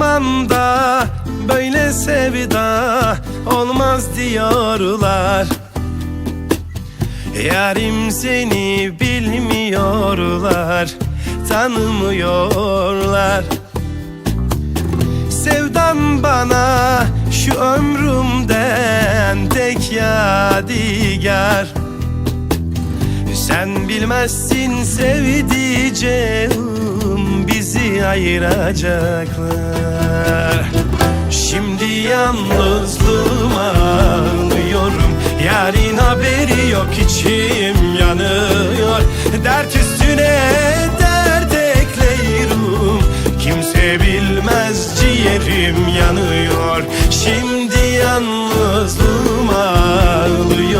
zamanda böyle sevda olmaz diyorlar. Yarim seni bilmiyorlar Tanımıyorlar. Sevdan bana şu ömrümden tek yadigar. Sen bilmezsin sevdiceğim ayıracaklar. Şimdi yalnızlığıma ağlıyorum Yarın haberi yok içim yanıyor. Dert üstüne dert ekleyirim Kimse bilmez ciğerim yanıyor. Şimdi yalnızlığıma ağlıyorum